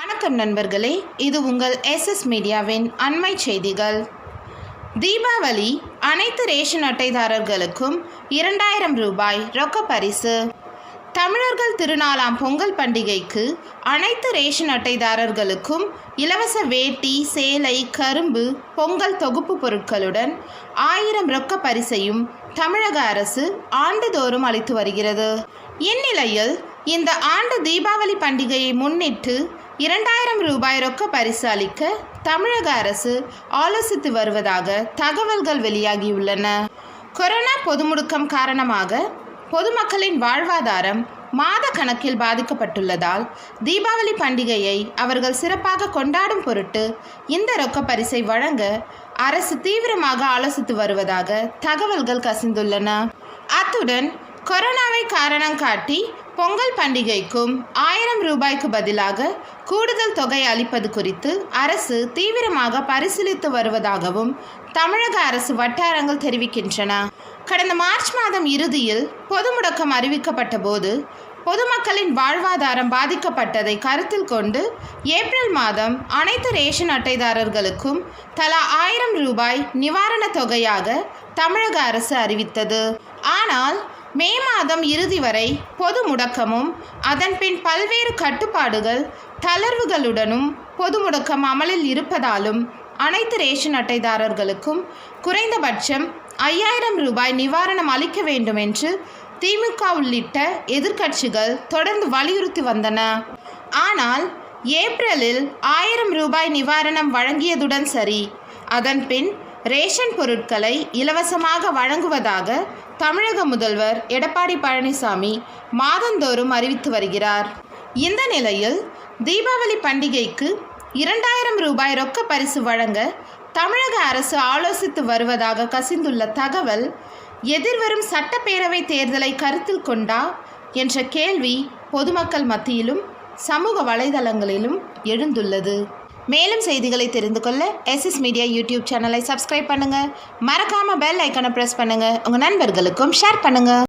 வணக்கம் நண்பர்களே இது உங்கள் எஸ்எஸ் மீடியாவின் அண்மை செய்திகள். தீபாவளி அனைத்து ரேஷன் அட்டைதாரர்களுக்கும் இரண்டாயிரம் ரூபாய் ரொக்க பரிசு. தமிழர்கள் திருநாளாம் பொங்கல் பண்டிகைக்கு அனைத்து ரேஷன் அட்டைதாரர்களுக்கும் இலவச வேட்டி சேலை கரும்பு பொங்கல் தொகுப்பு பொருட்களுடன் ஆயிரம் ரொக்க பரிசையும் தமிழக அரசு ஆண்டுதோறும் அளித்து வருகிறது. இந்நிலையில் இந்த ஆண்டு தீபாவளி பண்டிகையை முன்னிட்டு இரண்டாயிரம் ரூபாய் ரொக்க பரிசு அளிக்க தமிழக அரசு ஆலோசித்து வருவதாக தகவல்கள் வெளியாகியுள்ளன. கொரோனா பொதுமுடக்கம் காரணமாக பொதுமக்களின் வாழ்வாதாரம் மாத கணக்கில் பாதிக்கப்பட்டுள்ளதால் தீபாவளி பண்டிகையை அவர்கள் சிறப்பாக கொண்டாடும் பொருட்டு இந்த ரொக்க பரிசை வழங்க அரசு தீவிரமாக ஆலோசித்து வருவதாக தகவல்கள் கசிந்துள்ளன. அத்துடன் கொரோனாவை காரணம் காட்டி பொங்கல் பண்டிகைக்கும் ஆயிரம் ரூபாய்க்கு பதிலாக கூடுதல் தொகை அளிப்பது குறித்து அரசு தீவிரமாக பரிசீலித்து வருவதாகவும் தமிழக அரசு வட்டாரங்கள் தெரிவிக்கின்றன. கடந்த மார்ச் மாதம் இறுதியில் பொது முடக்கம் அறிவிக்கப்பட்ட போது பொதுமக்களின் வாழ்வாதாரம் பாதிக்கப்பட்டதை கருத்தில் கொண்டு ஏப்ரல் மாதம் அனைத்து ரேஷன் அட்டைதாரர்களுக்கும் தலா ஆயிரம் ரூபாய் நிவாரணத் தொகையாக தமிழக அரசு அறிவித்தது. ஆனால் மே மாதம் இறுதி வரை பொது முடக்கமும் அதன்பின் பல்வேறு கட்டுப்பாடுகள் தளர்வுகளுடனும் பொது முடக்கம் அமலில் இருப்பதாலும் அனைத்து ரேஷன் அட்டைதாரர்களுக்கும் குறைந்தபட்சம் ஐயாயிரம் ரூபாய் நிவாரணம் அளிக்க வேண்டும் என்று திமுக உள்ளிட்ட எதிர்க்கட்சிகள் தொடர்ந்து வலியுறுத்தி வந்தன. ஆனால் ஏப்ரலில் ஆயிரம் ரூபாய் நிவாரணம் வழங்கியதுடன் சரி அதன்பின் ரேஷன் பொருட்களை இலவசமாக வழங்குவதாக தமிழக முதல்வர் எடப்பாடி பழனிசாமி மாதந்தோறும் அறிவித்து வருகிறார். இந்த நிலையில் தீபாவளி பண்டிகைக்கு இரண்டாயிரம் ரூபாய் ரொக்க பரிசு வழங்க தமிழக அரசு ஆலோசித்து வருவதாக கசிந்துள்ள தகவல் எதிர்வரும் சட்டப்பேரவை தேர்தலை கருத்தில் கொண்டா என்ற கேள்வி பொதுமக்கள் மத்தியிலும் சமூக வலைதளங்களிலும் எழுந்துள்ளது. மேலும் செய்திகளை தெரிந்து கொள்ள எஸ்எஸ் மீடியா யூடியூப் சேனலை சப்ஸ்கிரைப் பண்ணுங்கள் மறக்காமல் பெல் ஐக்கனை ப்ரெஸ் பண்ணுங்கள் உங்கள் நண்பர்களுக்கும் ஷேர் பண்ணுங்கள்